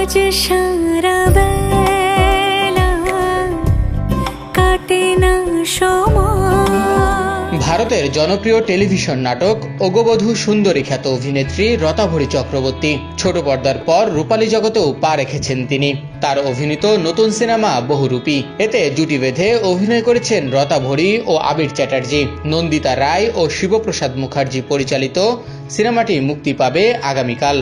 আজ সারা বেলা কাটে না সময়। ভারতের জনপ্রিয় টেলিভিশন নাটক অগবধূ সুন্দরী খ্যাত অভিনেত্রী রতাভরি চক্রবর্তী। ছোট পর্দার পর রূপালী জগতেও পা রেখেছেন তিনি। তার অভিনীত নতুন সিনেমা বহুরূপী। এতে জুটি বেঁধে অভিনয় করেছেন রতাভরি ও আবির চ্যাটার্জি। নন্দিতা রায় ও শিবপ্রসাদ মুখার্জি পরিচালিত সিনেমাটি মুক্তি পাবে আগামীকাল।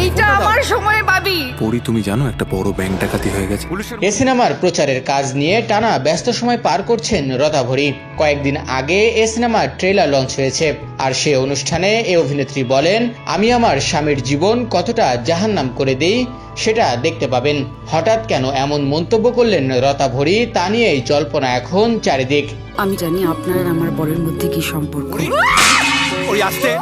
এইটা আমার সময় পাবি পরি তুমি জানো একটা বড় ব্যাংক ডাকাতি হয়ে গেছে। এ সিনেমার প্রচারের কাজ নিয়ে টানা ব্যস্ত সময় পার করছেন রতাভরি। কয়েকদিন আগে এ সিনেমার ট্রেলার লঞ্চ হয়েছে। আর সে অনুষ্ঠানে এ অভিনেত্রী বলেন আমি আমার স্বামীর জীবন কতটা জাহান্নাম করে দেই সেটা দেখতে পাবেন। হঠাৎ কেন এমন মন্তব্য করলেন রতাভরি তা নিয়েই জল্পনা এখন চারিদিক। আমি জানি আপনার আমার বরের মধ্যে কি সম্পর্ক।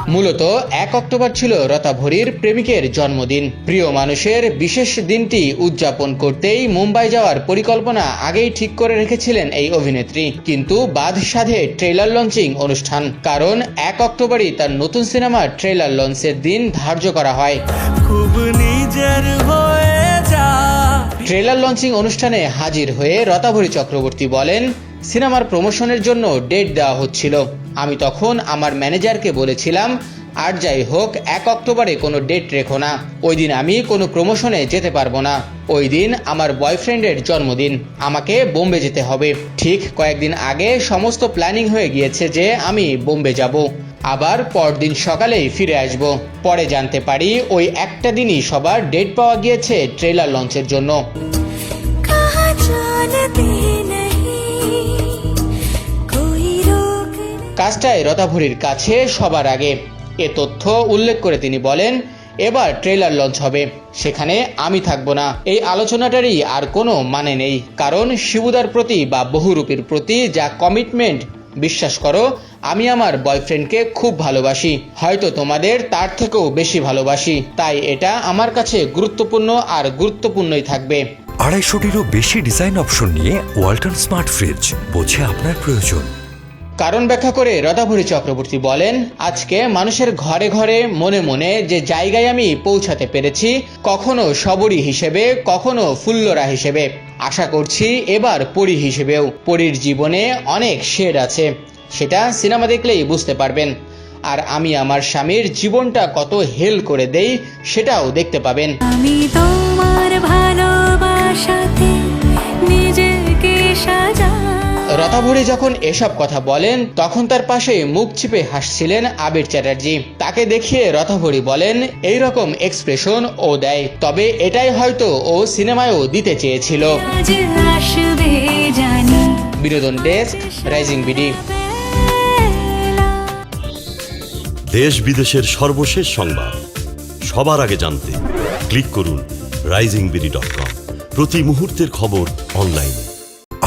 মূলত এক অক্টোবর ছিল রতাভরির প্রেমিকের জন্মদিন। প্রিয় মানুষের বিশেষ দিনটি উদযাপন করতেই মুম্বাই যাওয়ার পরিকল্পনা আগেই ঠিক করে রেখেছিলেন এই অভিনেত্রী। কিন্তু বাদ সাধে ট্রেলার লঞ্চিং অনুষ্ঠান। কারণ এক অক্টোবরই তার নতুন সিনেমার ট্রেলার লঞ্চের দিন ধার্য করা হয়। খুব নিজের ট্রেলার লঞ্চিং অনুষ্ঠানে হাজির হয়ে রতাভরি চক্রবর্তী বলেন সিনেমার প্রমোশনের জন্য ডেট দেওয়া হচ্ছিল। আমি তখন আমার ম্যানেজারকে বলেছিলাম, আর যাই হোক, এক অক্টোবরে কোনো ডেট রেখো না। ওই দিন আমি কোনো প্রমোশনে যেতে পারব না। ওই দিন আমার বয়ফ্রেন্ডের জন্মদিন। আমাকে বোম্বে যেতে হবে। ঠিক কয়েকদিন আগে সমস্ত প্ল্যানিং হয়ে গিয়েছে যে আমি বোম্বে যাব। আবার পরদিন সকালেই ফিরে আসব। পরে জানতে পারি ওই একটা দিনই সবার ডেট পাওয়া গিয়েছে ট্রেলার লঞ্চের জন্য। কাজটায় রতাভরির কাছে সবার আগে। এ তথ্য উল্লেখ করে তিনি বলেন, এবার ট্রেলার লঞ্চ হবে, সেখানে আমি থাকব না। এই আলোচনাটারই আর কোনো মানে নেই, কারণ শিবুদার প্রতি বা বহুরূপীর প্রতি যা কমিটমেন্ট বিশ্বাস করো, আমি আমার বয়ফ্রেন্ডকে খুব ভালোবাসি। হয়তো তোমাদের তার থেকেও বেশি ভালোবাসি, তাই এটা আমার কাছে গুরুত্বপূর্ণ আর গুরুত্বপূর্ণই থাকবে। আড়াইশোটিরও বেশি ডিজাইন অপশন নিয়ে ওয়ালটন স্মার্ট ফ্রিজ বোঝে আপনার প্রয়োজন। কারণ ব্যাখ্যা করে রতাভরি চক্রবর্তী বলেন, আজকে মানুষের ঘরে ঘরে মনে মনে যে জায়গায় আমি পৌঁছাতে পেরেছি, কখনো সবরী হিসেবে, কখনো ফুল্লরা হিসেবে। আশা করছি এবার পরী হিসেবেও। পরীর জীবনে অনেক শেড আছে, সেটা সিনেমা দেখলেই বুঝতে পারবেন। আর আমি আমার স্বামীর জীবনটা কত হেল করে দেই, সেটাও দেখতে পাবেন। আমি তোমার ভালোবাসাতে রতাভরি যখন এসব কথা বলেন তখন তার পাশে মুখ চিপে হাসছিলেন আবির চ্যাটার্জি। তাকে দেখিয়ে রতাভরি বলেন এই রকম এক্সপ্রেশন ও দেয়। তবে এটাই হয়তো ও সিনেমায়ও দিতে চেয়েছিল। বিনোদন ডেস্ক রাইজিং বিডি। দেশ বিদেশের সর্বশেষ সংবাদ। সবার আগে জানতে ক্লিক করুন রাইজিং বিডি ডট কম। প্রতি মুহূর্তের খবর অনলাইনে।